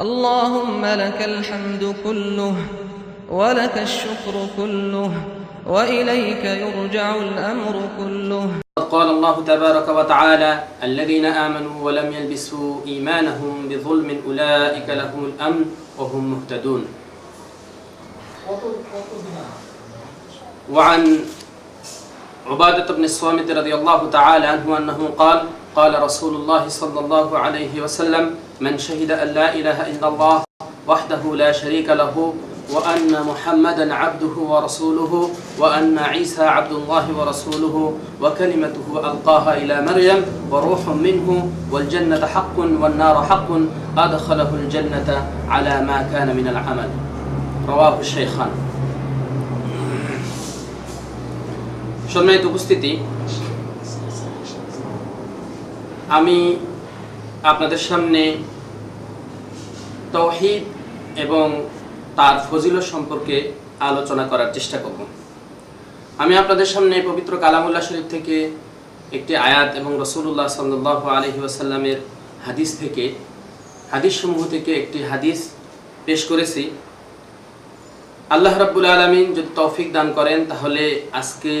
اللهم لك الحمد كله ولك الشكر كله وإليك يرجع الأمر كله. قال الله تبارك وتعالى الذين آمنوا ولم يلبسوا إيمانهم بظلم أولئك لهم الأمن وهم مهتدون. وعن عبادة بن الصامت رضي الله تعالى عنه أنه قال قال رسول الله صلى الله عليه وسلم من شهد أن لا إله إلا الله وحده لا شريك له وأن محمدا عبده ورسوله وأن عيسى عبد الله ورسوله وكلمته ألقاها إلى مريم وروح منه والجنة حق والنار حق أدخله الجنة على ما كان من العمل. رواه الشيخان. شرميت بستتي أمي আপনাদের সামনে তৌহিদ এবং তার ফজিল সম্পর্কে আলোচনা করার চেষ্টা করব। আমি আপনাদের সামনে পবিত্র কালামুল্লাহ শরীফ থেকে একটি আয়াত এবং রসুল্লাহ সাল্লাহ আলহি আসাল্লামের হাদিস থেকে হাদিস সমূহ থেকে একটি হাদিস পেশ করেছি। আল্লাহ রাব্বুল আলমিন যদি তৌফিক দান করেন, তাহলে আজকে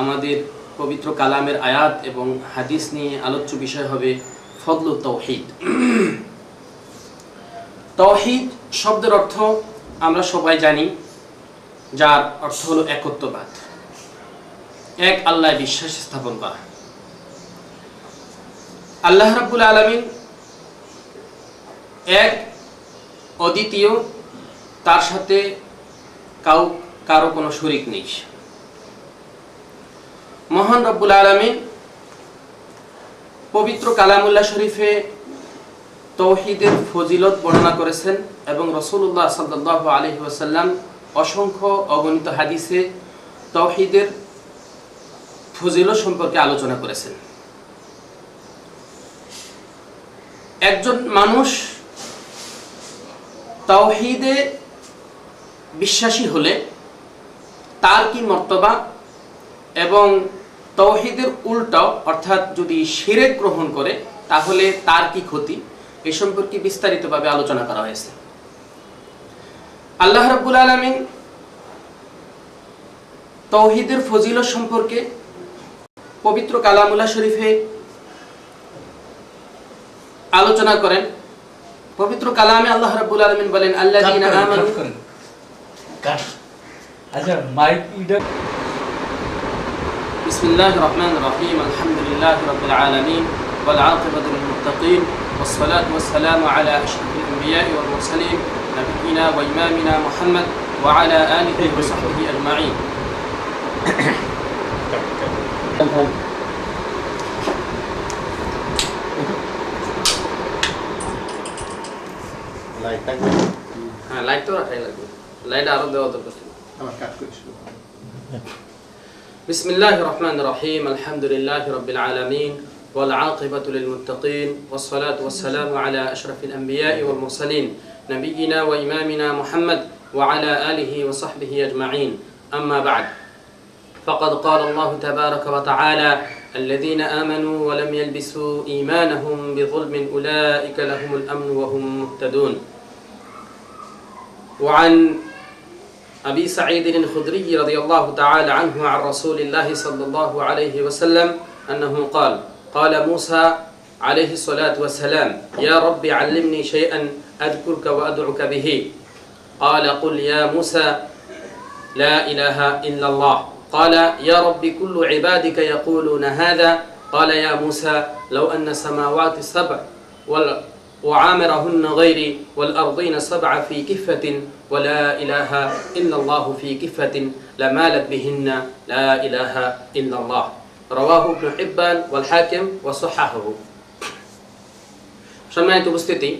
আমাদের পবিত্র কালামের আয়াত এবং হাদিস নিয়ে আলোচ্য বিষয় হবে ফদলু তৌহিদ। তৌহিদ শব্দের অর্থ আমরা সবাই জানি, যার অর্থ হলো একত্ববাদ। এক আল্লাহ বিশ্বাস স্থাপন করা। আল্লাহ রাব্বুল আলমিন এক অদ্বিতীয়, তার সাথে কাউ, কারও কোনো শরিক নেই। মহান রব্বুল আলমিন পবিত্র কালামুল্লাহ শরীফে তৌহিদের ফজিলত বর্ণনা করেছেন এবং রসুল্লাহ সাল্লাহ আলহি ওসাল্লাম অসংখ্য অগণিত হাদিসে তৌহিদের ফজিলত সম্পর্কে আলোচনা করেছেন। একজন মানুষ তৌহিদে বিশ্বাসী হলে তার কি মর্তবা? এবং তৌহিদের উল্টাও অর্থাৎ যদি শিরেক গ্রহণ করে, তাহলে তার কি ক্ষতি? এ সম্পর্কে বিস্তারিতভাবে আলোচনা করা হয়েছে। আল্লাহ রব্বুল আলমিন তৌহিদের ফজিল সম্পর্কে পবিত্র কালামুল্লা শরীফে আলোচনা করেন। পবিত্র কালামে আল্লাহ রব্বুল আলমিন বলেন আল্লাহ بسم الله الرحمن الرحيم الحمد لله رب العالمين والعاقبة للمتقين والصلاة والسلام على أشرف الأنبياء والمرسلين نبينا وإمامنا محمد وعلى آله وصحبه أجمعين লাইট থাকবে হ্যাঁ লাইট তো রাখাই লাগবে লাইট আরো দেওয়া দরকার ছিল। আমার কাজ করিস بسم الله الرحمن الرحيم الحمد لله رب العالمين والعاقبة للمتقين والصلاة والسلام على أشرف الأنبياء والمرسلين نبينا وإمامنا محمد وعلى آله وصحبه أجمعين. أما بعد فقد قال الله تبارك وتعالى الذين آمنوا ولم يلبسوا إيمانهم بظلم أولئك لهم الأمن وهم مهتدون. وعن أبي سعيد الخدري رضي الله تعالى عنه عن رسول الله صلى الله عليه وسلم أنه قال قال موسى عليه الصلاة والسلام يا رب علمني شيئا أذكرك وأدعك به. قال قل يا موسى لا إله إلا الله. قال يا رب كل عبادك يقولون هذا. قال يا موسى لو أن السماوات السبع وعامرهن غيري والأرضين سبع في كفة ولا إله إلا الله في كفة لمالت بهن لا إله إلا الله. রওয়াহ ইবনু হিব্বান ওয়াল হাকিম ওয়া সাহাহু সম্মানিত উপস্থিতি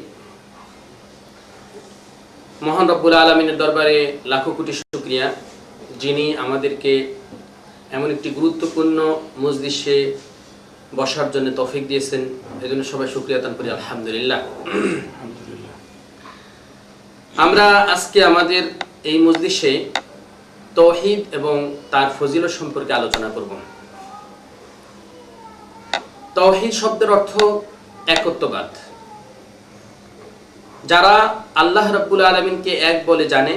মহান রব্বুল আলমিনের দরবারে লাখো কোটি শুক্রিয়া। যিনি আমাদেরকে এমন একটি গুরুত্বপূর্ণ মজলিসে বসার জন্য তফিক দিয়েছেন এজন্য সবাই শুক্রিয়া দান করি আলহামদুলিল্লাহ। আমরা আজকে আমাদের এই মজলিসে তহিদ এবং তার ফজিলত সম্পর্কে আলোচনা করব। তৌহিদ শব্দের অর্থ একত্ববাদ। যারা আল্লাহ রাব্বুল আলমিনকে এক বলে জানে,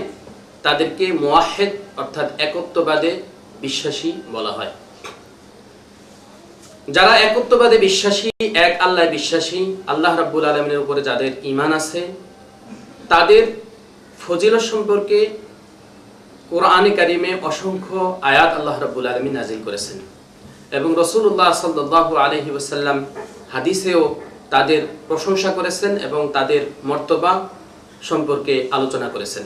তাদেরকে মোয়াহেদ অর্থাৎ একত্ববাদে বিশ্বাসী বলা হয়। যারা একত্ববাদে বিশ্বাসী, এক আল্লাহ বিশ্বাসী, আল্লাহ রাব্বুল আলমিনের উপরে যাদের ইমান আছে, তাদের ফজিলত সম্পর্কে কোরআনে কারিমে অসংখ্য আয়াত আল্লাহ রাব্বুল আলমী নাজিল করেছেন। এবং রসুল্লাহ সাল্লাহ আলহি ওসাল্লাম হাদিসেও তাদের প্রশংসা করেছেন এবং তাদের মর্তবা সম্পর্কে আলোচনা করেছেন।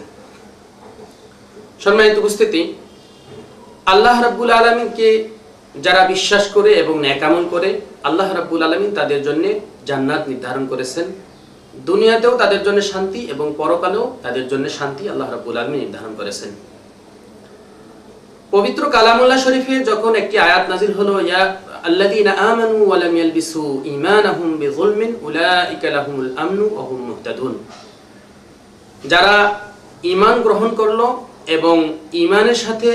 সম্মানিত উপস্থিতি, আল্লাহ রাব্বুল আলমিনকে যারা বিশ্বাস করে এবং ন্যাকামল করে, আল্লাহ রাব্বুল আলমিন তাদের জন্য জান্নাত নির্ধারণ করেছেন। দুনিয়াতেও তাদের জন্য শান্তি এবং পরকালেও তাদের জন্য শান্তি আল্লাহ রাব্বুল আলমিন নির্ধারণ করেছেন। পবিত্র কালামুল্লাহ শরীফে যখন একটি আয়াত নাজিল হলো, ইয়া আল্লাযীনা আমানু ওয়া লাম ইয়ালবিসু ঈমানাহুম বিযুলমিন, উলাইকা লাহুমুল আমনু ওয়া হুম মুহতাদুন। যারা ঈমান গ্রহণ করল এবং ঈমানের সাথে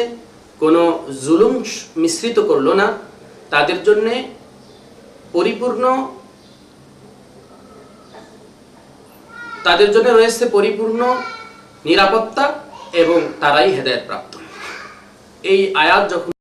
কোনো জুলুম মিশ্রিত করল না, তাদের জন্য পরিপূর্ণ, তাদের জন্য রয়েছে পরিপূর্ণ নিরাপত্তা এবং তারাই হেদায়েত প্রাপ্ত এই আয়াত যখন